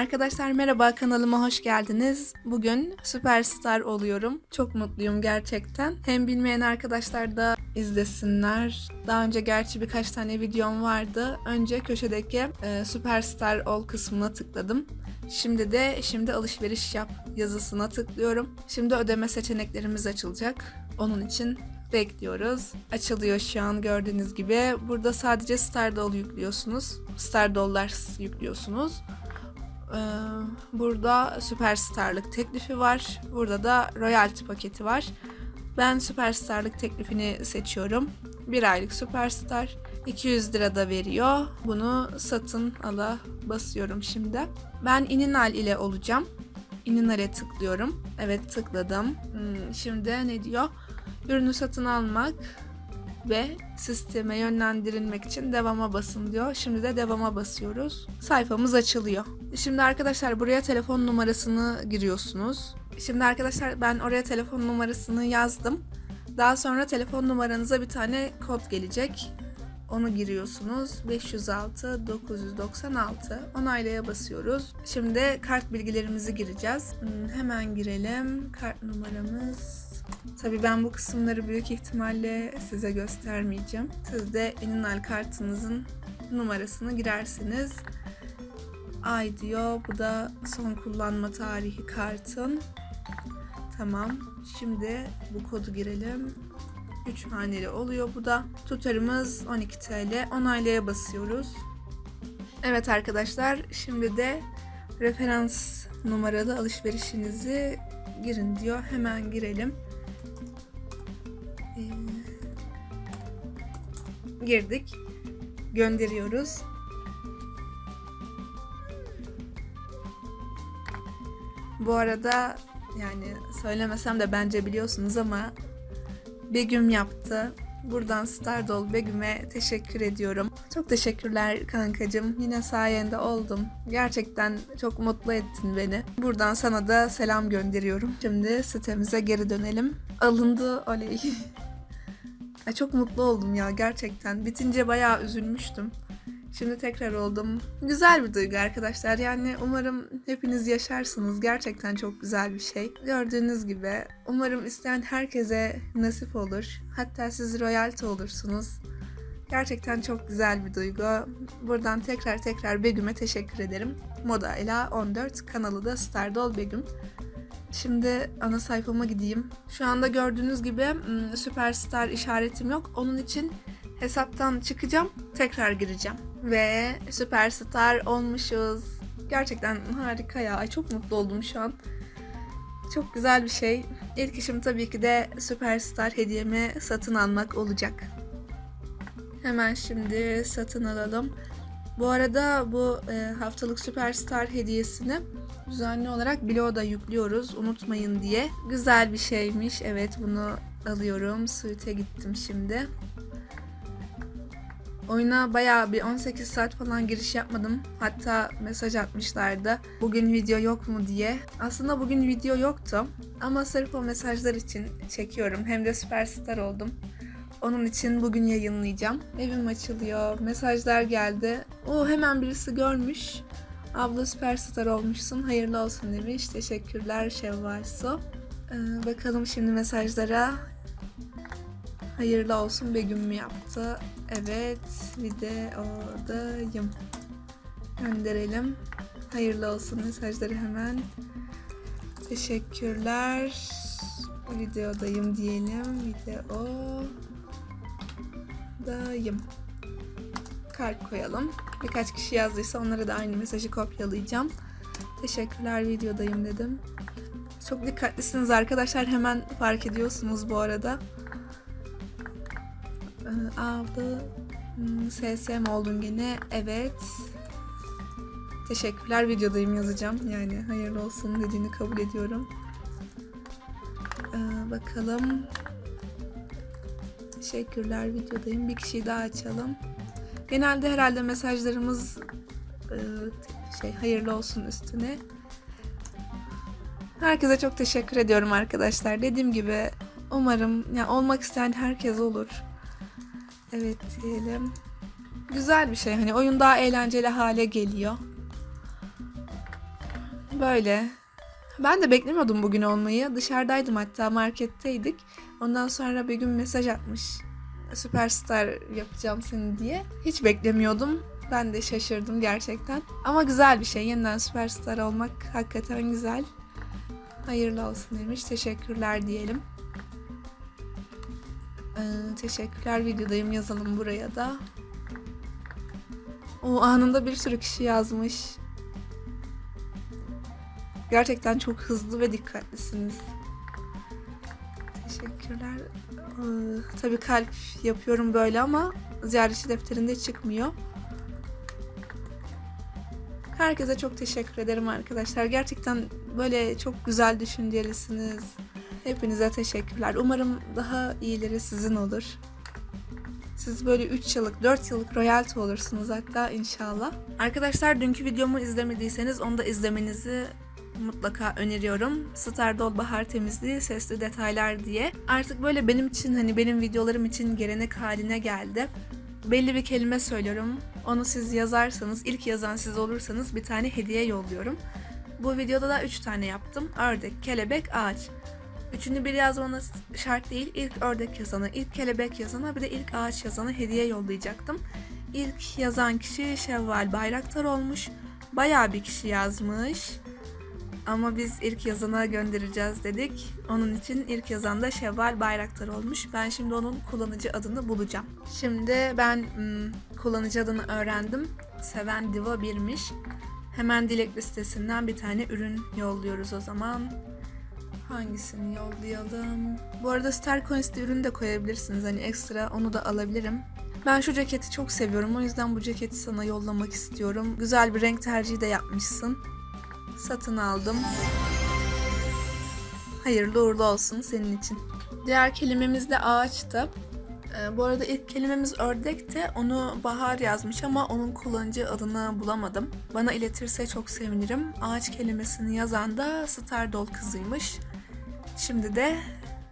Arkadaşlar merhaba kanalıma hoş geldiniz. Bugün süperstar oluyorum. Çok mutluyum gerçekten. Hem bilmeyen arkadaşlar da izlesinler. Daha önce gerçi birkaç tane videom vardı. Önce köşedeki e, süperstar ol kısmına tıkladım. Şimdi de şimdi alışveriş yap yazısına tıklıyorum. Şimdi ödeme seçeneklerimiz açılacak. Onun için bekliyoruz. Açılıyor şu an gördüğünüz gibi. Burada sadece Stardoll yüklüyorsunuz. Stardollar yüklüyorsunuz. Ee, burada Süperstarlık teklifi var. Burada da Royalty paketi var. Ben Süperstarlık teklifini seçiyorum. Bir aylık Süperstar. 200 lira da veriyor. Bunu satın ala basıyorum şimdi. Ben Ininal ile olacağım. Ininal'e tıklıyorum. Evet tıkladım. Hmm, şimdi ne diyor? Ürünü satın almak ve sisteme yönlendirilmek için devama basın diyor. Şimdi de devama basıyoruz. Sayfamız açılıyor. Şimdi arkadaşlar buraya telefon numarasını giriyorsunuz. Şimdi arkadaşlar ben oraya telefon numarasını yazdım. Daha sonra telefon numaranıza bir tane kod gelecek. Onu giriyorsunuz. 506 996 onaylaya basıyoruz. Şimdi kart bilgilerimizi gireceğiz. Hmm, hemen girelim. Kart numaramız Tabii ben bu kısımları büyük ihtimalle size göstermeyeceğim. Siz de Eninal kartınızın numarasını girersiniz. Ay diyor. Bu da son kullanma tarihi kartın. Tamam. Şimdi bu kodu girelim. 3 haneli oluyor bu da. Tutarımız 12 TL. Onaylaya basıyoruz. Evet arkadaşlar şimdi de referans numaralı alışverişinizi girin diyor. Hemen girelim. Ee, girdik. Gönderiyoruz. Bu arada yani söylemesem de bence biliyorsunuz ama Begüm yaptı. Buradan Stardoll Begüm'e teşekkür ediyorum. Çok teşekkürler kankacığım. Yine sayende oldum. Gerçekten çok mutlu ettin beni. Buradan sana da selam gönderiyorum. Şimdi sitemize geri dönelim. Alındı oley. Çok mutlu oldum ya gerçekten. Bitince bayağı üzülmüştüm. Şimdi tekrar oldum. Güzel bir duygu arkadaşlar. Yani umarım hepiniz yaşarsınız. Gerçekten çok güzel bir şey. Gördüğünüz gibi umarım isteyen herkese nasip olur. Hatta siz royalty olursunuz. Gerçekten çok güzel bir duygu. Buradan tekrar tekrar Begüm'e teşekkür ederim. Moda ile 14 kanalı da Stardoll Begüm. Şimdi ana sayfama gideyim. Şu anda gördüğünüz gibi ım, süperstar işaretim yok. Onun için hesaptan çıkacağım, tekrar gireceğim. Ve süperstar olmuşuz. Gerçekten harika ya. Çok mutlu oldum şu an. Çok güzel bir şey. İlk işim tabii ki de süperstar hediyemi satın almak olacak. Hemen şimdi satın alalım. Bu arada bu e, haftalık süperstar hediyesini düzenli olarak Bloğda yüklüyoruz unutmayın diye. Güzel bir şeymiş. Evet bunu alıyorum. Suite'e gittim şimdi. Oyuna bayağı bir 18 saat falan giriş yapmadım. Hatta mesaj atmışlardı. Bugün video yok mu diye. Aslında bugün video yoktu. Ama sırf o mesajlar için çekiyorum. Hem de süperstar oldum. Onun için bugün yayınlayacağım. Evim açılıyor. Mesajlar geldi. O hemen birisi görmüş. Abla süperstar olmuşsun. Hayırlı olsun demiş. Teşekkürler Şevval Su. Ee, bakalım şimdi mesajlara. Hayırlı olsun Begüm mü yaptı? Evet, videodayım. Gönderelim. Hayırlı olsun mesajları hemen. Teşekkürler. Videodayım diyelim. Videodayım. Kalp koyalım. Birkaç kişi yazdıysa onlara da aynı mesajı kopyalayacağım. Teşekkürler videodayım dedim. Çok dikkatlisiniz arkadaşlar. Hemen fark ediyorsunuz bu arada. Ee, Aldı. Hmm, SSM oldun gene. Evet. Teşekkürler videodayım yazacağım. Yani hayırlı olsun dediğini kabul ediyorum. Ee, bakalım. Teşekkürler videodayım. Bir kişiyi daha açalım. Genelde herhalde mesajlarımız e, şey hayırlı olsun üstüne. Herkese çok teşekkür ediyorum arkadaşlar. Dediğim gibi umarım ya olmak isteyen herkes olur. Evet diyelim. Güzel bir şey hani oyun daha eğlenceli hale geliyor. Böyle. Ben de beklemiyordum bugün olmayı. Dışarıdaydım hatta marketteydik. Ondan sonra bir gün mesaj atmış. Süperstar yapacağım seni diye. Hiç beklemiyordum. Ben de şaşırdım gerçekten. Ama güzel bir şey. Yeniden süperstar olmak hakikaten güzel. Hayırlı olsun demiş. Teşekkürler diyelim. Ee, teşekkürler videodayım yazalım buraya da. O anında bir sürü kişi yazmış. Gerçekten çok hızlı ve dikkatlisiniz. Teşekkürler. Ee, tabii kalp yapıyorum böyle ama ziyaretçi defterinde çıkmıyor. Herkese çok teşekkür ederim arkadaşlar. Gerçekten böyle çok güzel düşüncelisiniz. Hepinize teşekkürler. Umarım daha iyileri sizin olur. Siz böyle 3 yıllık, 4 yıllık royalty olursunuz hatta inşallah. Arkadaşlar dünkü videomu izlemediyseniz onu da izlemenizi mutlaka öneriyorum. Star Dol Bahar Temizliği Sesli Detaylar diye. Artık böyle benim için hani benim videolarım için gelenek haline geldi. Belli bir kelime söylüyorum. Onu siz yazarsanız, ilk yazan siz olursanız bir tane hediye yolluyorum. Bu videoda da 3 tane yaptım. Ördek, kelebek, ağaç. Üçünü bir yazmanız şart değil. İlk ördek yazana, ilk kelebek yazana bir de ilk ağaç yazana hediye yollayacaktım. İlk yazan kişi Şevval Bayraktar olmuş. Bayağı bir kişi yazmış. Ama biz ilk yazana göndereceğiz dedik. Onun için ilk yazan da Şevval Bayraktar olmuş. Ben şimdi onun kullanıcı adını bulacağım. Şimdi ben hmm, kullanıcı adını öğrendim. Seven Diva 1'miş. Hemen dilek listesinden bir tane ürün yolluyoruz o zaman. Hangisini yollayalım? Bu arada Star Coins'te ürün de koyabilirsiniz. Hani ekstra onu da alabilirim. Ben şu ceketi çok seviyorum. O yüzden bu ceketi sana yollamak istiyorum. Güzel bir renk tercihi de yapmışsın. Satın aldım. Hayırlı uğurlu olsun senin için. Diğer kelimemiz de ağaçtı. Ee, bu arada ilk kelimemiz ördekti. Onu Bahar yazmış ama onun kullanıcı adını bulamadım. Bana iletirse çok sevinirim. Ağaç kelimesini yazan da Stardol kızıymış. Şimdi de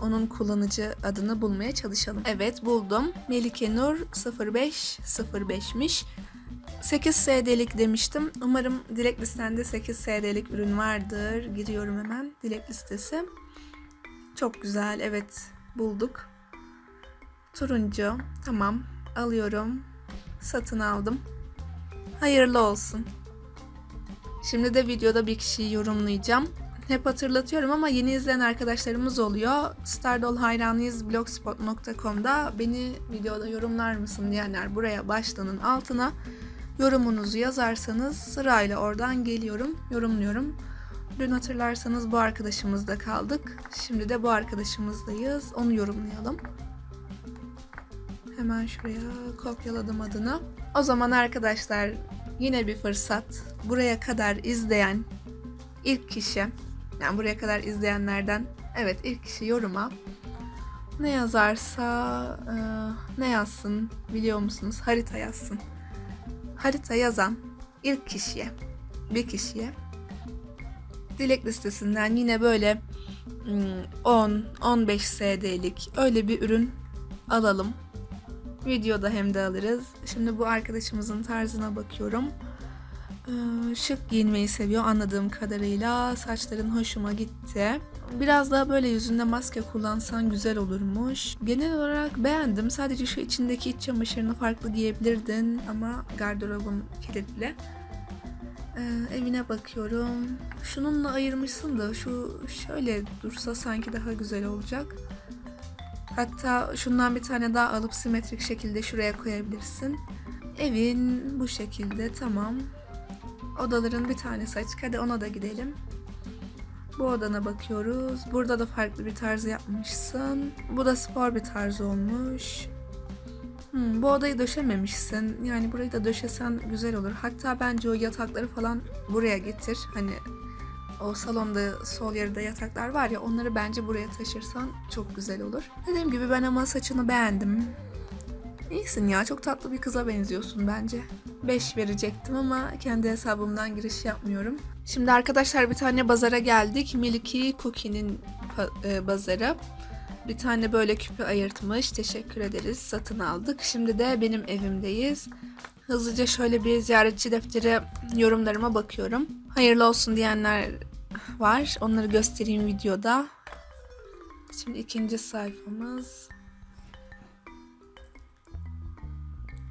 onun kullanıcı adını bulmaya çalışalım. Evet buldum. Melike Nur 0505'miş. 8 SD'lik demiştim. Umarım dilek listende 8 SD'lik ürün vardır. Giriyorum hemen dilek listesi. Çok güzel. Evet bulduk. Turuncu. Tamam. Alıyorum. Satın aldım. Hayırlı olsun. Şimdi de videoda bir kişiyi yorumlayacağım. Hep hatırlatıyorum ama yeni izleyen arkadaşlarımız oluyor. Stardol hayranıyız blogspot.com'da beni videoda yorumlar mısın diyenler buraya başlığının altına yorumunuzu yazarsanız sırayla oradan geliyorum, yorumluyorum. Dün hatırlarsanız bu arkadaşımızda kaldık. Şimdi de bu arkadaşımızdayız. Onu yorumlayalım. Hemen şuraya kopyaladım adını. O zaman arkadaşlar yine bir fırsat. Buraya kadar izleyen ilk kişi, yani buraya kadar izleyenlerden evet ilk kişi yoruma ne yazarsa e, ne yazsın biliyor musunuz? Harita yazsın. Harita yazan ilk kişiye, bir kişiye dilek listesinden yine böyle hmm, 10-15 SD'lik öyle bir ürün alalım. Videoda hem de alırız. Şimdi bu arkadaşımızın tarzına bakıyorum. Ee, şık giyinmeyi seviyor anladığım kadarıyla. Saçların hoşuma gitti. Biraz daha böyle yüzünde maske kullansan güzel olurmuş. Genel olarak beğendim. Sadece şu içindeki iç çamaşırını farklı giyebilirdin ama gardırobun kilitli. Ee, evine bakıyorum. Şununla ayırmışsın da şu şöyle dursa sanki daha güzel olacak. Hatta şundan bir tane daha alıp simetrik şekilde şuraya koyabilirsin. Evin bu şekilde tamam. Odaların bir tanesi açık. Hadi ona da gidelim. Bu odana bakıyoruz. Burada da farklı bir tarz yapmışsın. Bu da spor bir tarz olmuş. Hmm, bu odayı döşememişsin. Yani burayı da döşesen güzel olur. Hatta bence o yatakları falan buraya getir. Hani o salonda sol yarıda yataklar var ya onları bence buraya taşırsan çok güzel olur. Dediğim gibi ben ama saçını beğendim. İyisin ya çok tatlı bir kıza benziyorsun bence. 5 verecektim ama kendi hesabımdan giriş yapmıyorum. Şimdi arkadaşlar bir tane bazara geldik. Milky Cookie'nin e, bazarı. Bir tane böyle küpe ayırtmış. Teşekkür ederiz. Satın aldık. Şimdi de benim evimdeyiz. Hızlıca şöyle bir ziyaretçi defteri yorumlarıma bakıyorum. Hayırlı olsun diyenler var. Onları göstereyim videoda. Şimdi ikinci sayfamız.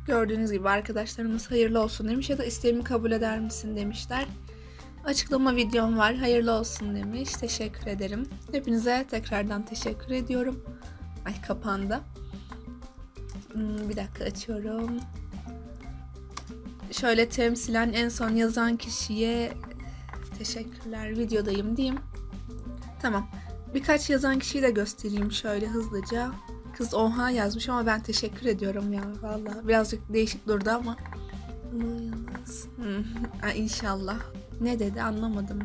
Gördüğünüz gibi arkadaşlarımız hayırlı olsun demiş ya da isteğimi kabul eder misin demişler. Açıklama videom var. Hayırlı olsun demiş. Teşekkür ederim. Hepinize tekrardan teşekkür ediyorum. Ay kapandı. Hmm, bir dakika açıyorum. Şöyle temsilen en son yazan kişiye teşekkürler videodayım diyeyim. Tamam. Birkaç yazan kişiyi de göstereyim şöyle hızlıca. Kız oha yazmış ama ben teşekkür ediyorum ya valla. Birazcık değişik durdu ama. İnşallah. Ne dedi anlamadım.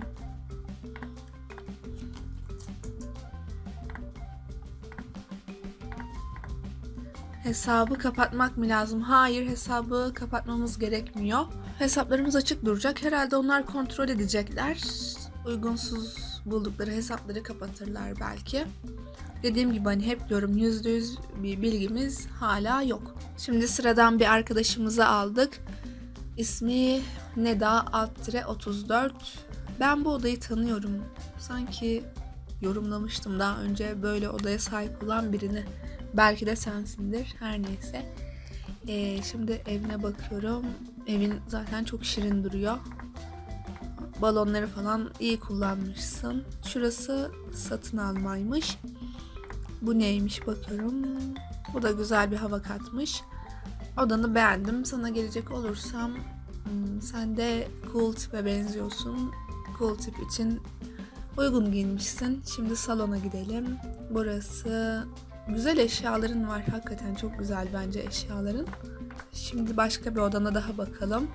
Hesabı kapatmak mı lazım? Hayır, hesabı kapatmamız gerekmiyor. Hesaplarımız açık duracak. Herhalde onlar kontrol edecekler. Uygunsuz buldukları hesapları kapatırlar belki. Dediğim gibi hani hep diyorum %100 bir bilgimiz hala yok. Şimdi sıradan bir arkadaşımızı aldık. İsmi Neda Alt 34. Ben bu odayı tanıyorum. Sanki yorumlamıştım daha önce böyle odaya sahip olan birini. Belki de sensindir. Her neyse. Ee, şimdi evine bakıyorum. Evin zaten çok şirin duruyor. Balonları falan iyi kullanmışsın. Şurası satın almaymış. Bu neymiş bakıyorum. Bu da güzel bir hava katmış. Odanı beğendim. Sana gelecek olursam hmm, sen de cool tipe benziyorsun. Cool tip için uygun giyinmişsin. Şimdi salona gidelim. Burası güzel eşyaların var. Hakikaten çok güzel bence eşyaların. Şimdi başka bir odana daha bakalım.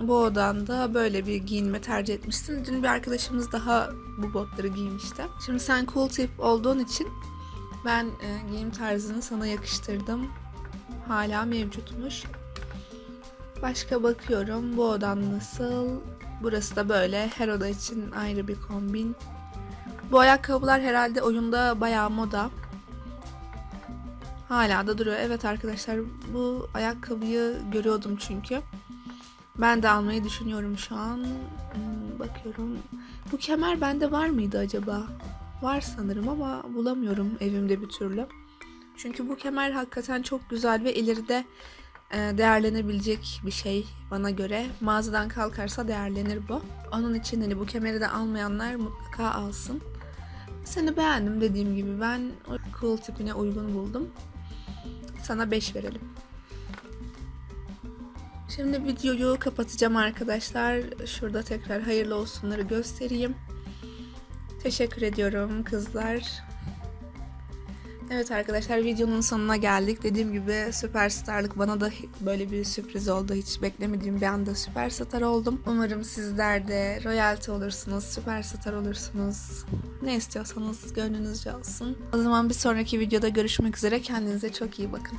Bu odanda böyle bir giyinme tercih etmişsin. Dün bir arkadaşımız daha bu botları giymişti. Şimdi sen cool tip olduğun için ben e, giyim tarzını sana yakıştırdım. Hala mevcutmuş. Başka bakıyorum. Bu odan nasıl? Burası da böyle. Her oda için ayrı bir kombin. Bu ayakkabılar herhalde oyunda bayağı moda. Hala da duruyor. Evet arkadaşlar bu ayakkabıyı görüyordum çünkü. Ben de almayı düşünüyorum şu an. Hmm, bakıyorum. Bu kemer bende var mıydı acaba? Var sanırım ama bulamıyorum evimde bir türlü. Çünkü bu kemer hakikaten çok güzel ve ileride e, değerlenebilecek bir şey bana göre. Mağazadan kalkarsa değerlenir bu. Onun için hani bu kemeri de almayanlar mutlaka alsın. Seni beğendim dediğim gibi ben cool tipine uygun buldum. Sana 5 verelim. Şimdi videoyu kapatacağım arkadaşlar. Şurada tekrar hayırlı olsunları göstereyim. Teşekkür ediyorum kızlar. Evet arkadaşlar videonun sonuna geldik. Dediğim gibi süperstarlık bana da böyle bir sürpriz oldu. Hiç beklemediğim bir anda süperstar oldum. Umarım sizler de royalty olursunuz, süperstar olursunuz. Ne istiyorsanız gönlünüzce olsun. O zaman bir sonraki videoda görüşmek üzere. Kendinize çok iyi bakın.